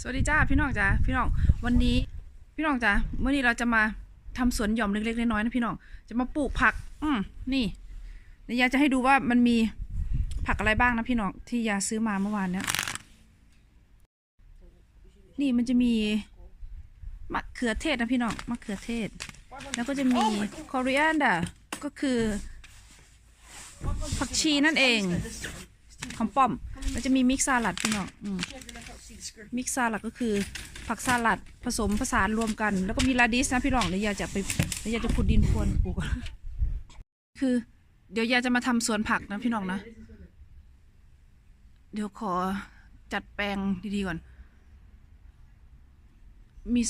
สวัสดีจ้าพี่น้องจ้าพี่น้องวันนี้พี่น้องจ้าเมื่อนี้เราจะมาทำสวนหย่อมเล็กๆน้อยๆนะพี่น้องจะมาปลูกผัก อืมนี่เดี๋ยวยาจะให้ดูว่ามันมีผักอะไรบ้างนะพี่น้องที่ยาซื้อมาเมื่อวานเนี้ยนี่มันจะมีมะเขือเทศนะพี่น้องมะเขือเทศ แล้วก็จะมีคอริแอนดาก็คือผักชีนั่นเองหอมป้อม แล้วจะมีมิกซ์สลัดพี่น้องอืม มิกซ์สลัดก็คือผักสลัดผสมผสานรวมกัน แล้วก็มีลาดิสนะพี่รองเดี๋ยวยาจะไปเดี๋ยวยาจะขุดดินพรวนปลูกคือ เดี๋ยวยาจะมาทำสวนผักนะพี่น้องนะ เดี๋ยวขอจัดแปลงดีๆก่อน มี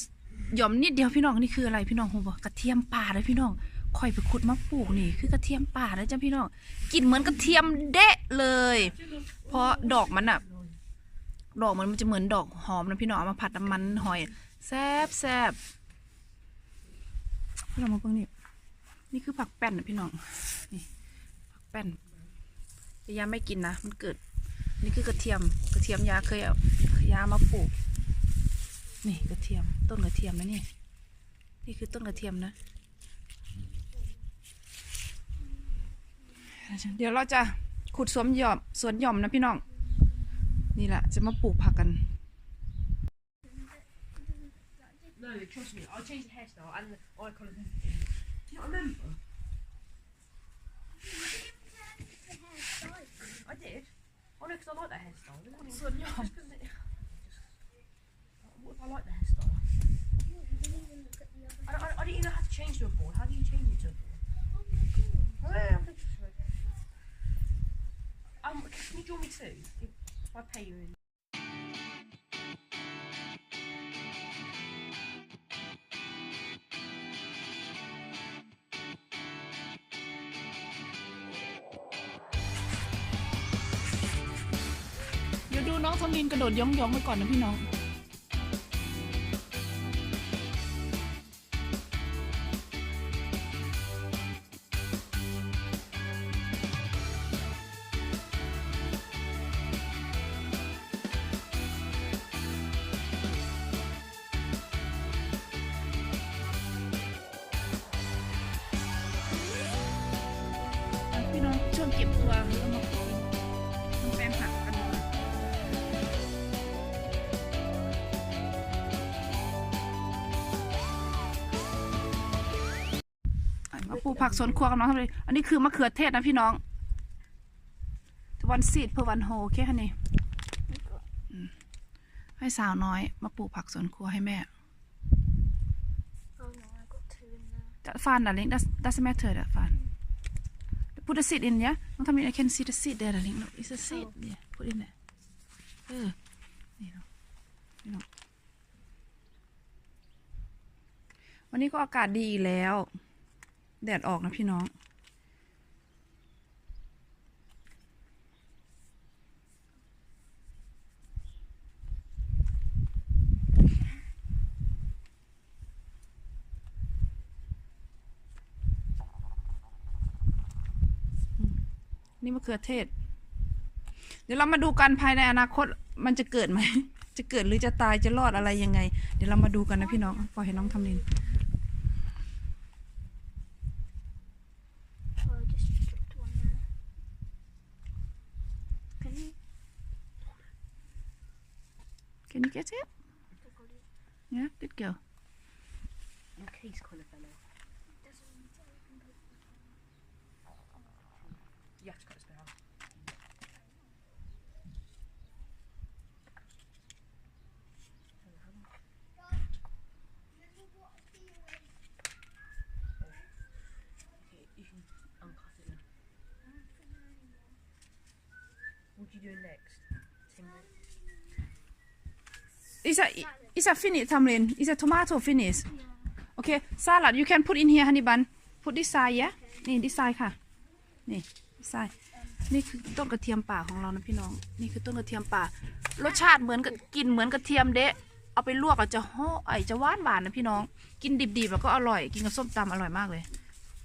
หย่อมนิดเดียวพี่น้องนี่คืออะไรพี่น้องโหบอกกระเทียมป่าเลยพี่น้องคอยไปขุดมาปลูกนี่ คือกระเทียมป่านะจ้ะพี่น้องกลินเหมือนกระเทียมเดะเลย เพราะดอกมันอะ ดอกมันมันจะเหมือนดอกหอมนะพี่น้องเอามาผัดน้ำมันหอย แซบแซบพี่น้องมาเพิ่งนี่นี่คือผักแป้นนะพี่น้องนี่ผักแป้นแต่ยาไม่กินนะมันเกิด นี่คือกระเทียมกระเทียมยาเคยเอายามาปลูก นี่กระเทียม ต้นกระเทียมนะนี่ นี่คือต้นกระเทียมนะเดี๋ยวเราจะขุดสวนหย่อมสวนหย่อมนะพี่น้อง นี่แหละจะมาปลูกผักกัน No, trust me, I changed the hairstyle and the eye colour. Do you not remember? I did. Oh no, because I like that hairstyle. Isn't it? So, yeah. Just 'cause it- What if I like the hairstyle? I, I, I didn't even have to change to a board. How do you change it to a board? Oh, yeah, I'm just- Um, can you draw me two? If I pay you in. เดี๋ยวดูน้องทอมลินกระโดดย่องย่องๆไปก่อนนะพี่น้อง น้องช่วงเก็บตัวแล้วมาปลูกมันแปลงผักกันดีกว่าอะมาปลูกผักสวนครัวกับน้องทำเลยอันนี้คือมะเขือเทศนะพี่น้อง วันซีดเพื่อวันโฮโอเคคะนี่อืมให้สาวน้อย มาปลูกผักสวนครัวให้แม่ Oh no, I got two in there. That fun, darling. That's doesn't matter. That fun. Put the seed in, yeah. Don't tell me I can see the seed there, darling. Look, it's a seed. Yeah, put in there. เออนี่เนาะนี่เนาะวันนี้ก็อากาศดีอีกแล้ว แดดออกนะพี่น้อง นี่มะเขือเทศ เดี๋ยวเรามาดูกันภายในอนาคตมันจะเกิดไหม จะเกิดหรือจะตายจะรอดอะไรยังไง เดี๋ยวเรามาดูกันนะพี่น้องปล่อยให้น้องทำนิน Oh, I just dropped one there. Can you? Can you get it? I got it. Yeah, good girl off. You have to cut this bit out. Okay, you can uncut it now. You next is that it's a finish, Tamlin. Is a tomato finish. Okay, salad you can put in here, honey bun. Put this side, yeah. นี่ this side ค่ะ นี่ this side นี่คือต้นกระเทียมป่าของเรานะพี่น้อง นี่คือต้นกระเทียมป่า รสชาติเหมือนกับกินเหมือนกระเทียมเดะ เอาไปลวกอาจจะห่อไอจะหวานหวานนะพี่น้อง กินดิบๆแล้วก็อร่อย กินกับส้มตำอร่อยมากเลย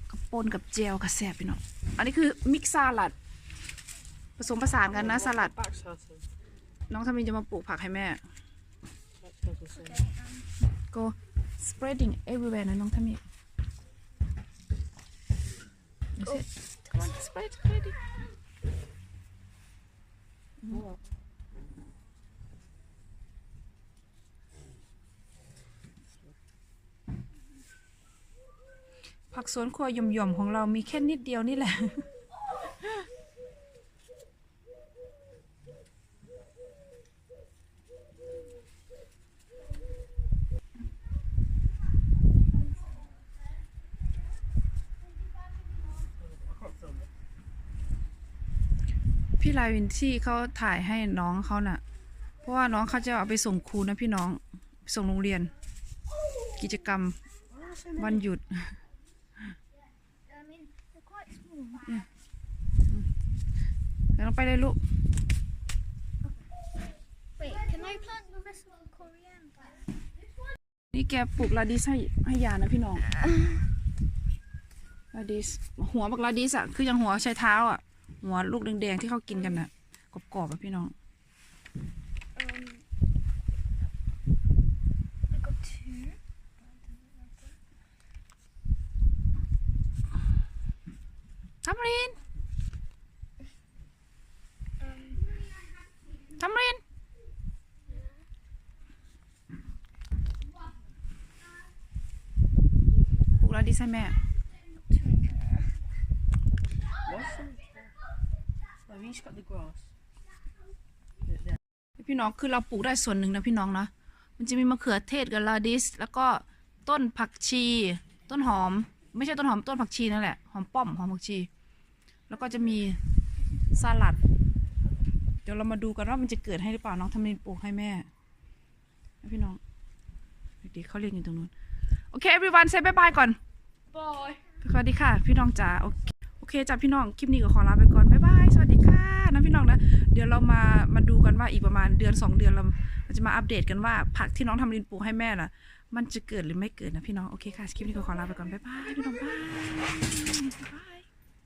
กับปนกับเจลกับแซ่บพี่น้อง อันนี้คือมิกซ์สลัด ผสมผสานกันนะสลัด Back's hurting. น้องทามินจะมาปลูกผักให้แม่ Okay, um, go spreading everywhere นะน้องทามิ That's it come on spread spread it More. ผักสวนครัวหย่อมๆของเรามีแค่นิดเดียวนี่แหละ พี่ลายวินที่เขาถ่ายให้น้องเขาน่ะ เพราะว่าน้องเขาจะเอาไปส่งครูนะพี่น้องส่งโรงเรียน กิจกรรมวันหยุด เดี๋ยวลงไปเลยลูก Wait, นี่แกปลูกลาดิสให้ให้ยานะพี่น้อง ลาดิส หัวบักลาดิสอะคือยังหัวใช้เท้าอะ หัวลูกแดงๆที่เขากินกันน่ะกรอบๆอะพี่น้อง ทำรินทำรินปลูกแลาดิสให้แม่ two in there. What's some? Oh, we just cut the grass. Put it there. พี่น้องคือเราปลูกได้ส่วนหนึ่งนะพี่น้องนะมันจะมีมะเขือเทศกับลาดิส แล้วก็ต้นผักชี ต้นหอม ไม่ใช่ต้นหอมต้นผักชีนั่นแหละหอมป้อมหอมผักชี แล้วก็จะมีสลัด เดี๋ยวเรามาดูกันว่ามันจะเกิดให้หรือเปล่าน้องทำนินปลูกให้แม่นะพี่น้องเด็กๆเขาเรียนอยู่ตรงนู้นโอเค everyone say bye bye ก่อน Bye. สวัสดีค่ะ พี่น้องจ๋าโอเคโอ เคจ้ะพี่น้อง คลิปนี้ก็ขอลาไปก่อน บ๊ายบาย สวัสดีค่ะนะพี่น้องนะ เดี๋ยวเรามามาดูกันว่าอีกประมาณเดือนสองเดือนเราเราจะมาอัปเดตกันว่าผักที่น้องทำรินปลูกให้แม่น่ะ มันจะเกิดหรือไม่เกิดนะพี่น้อง โอเคค่ะ คลิปนี้ก็ขอลาไปก่อน บ๊ายบาย พี่น้องบายบาย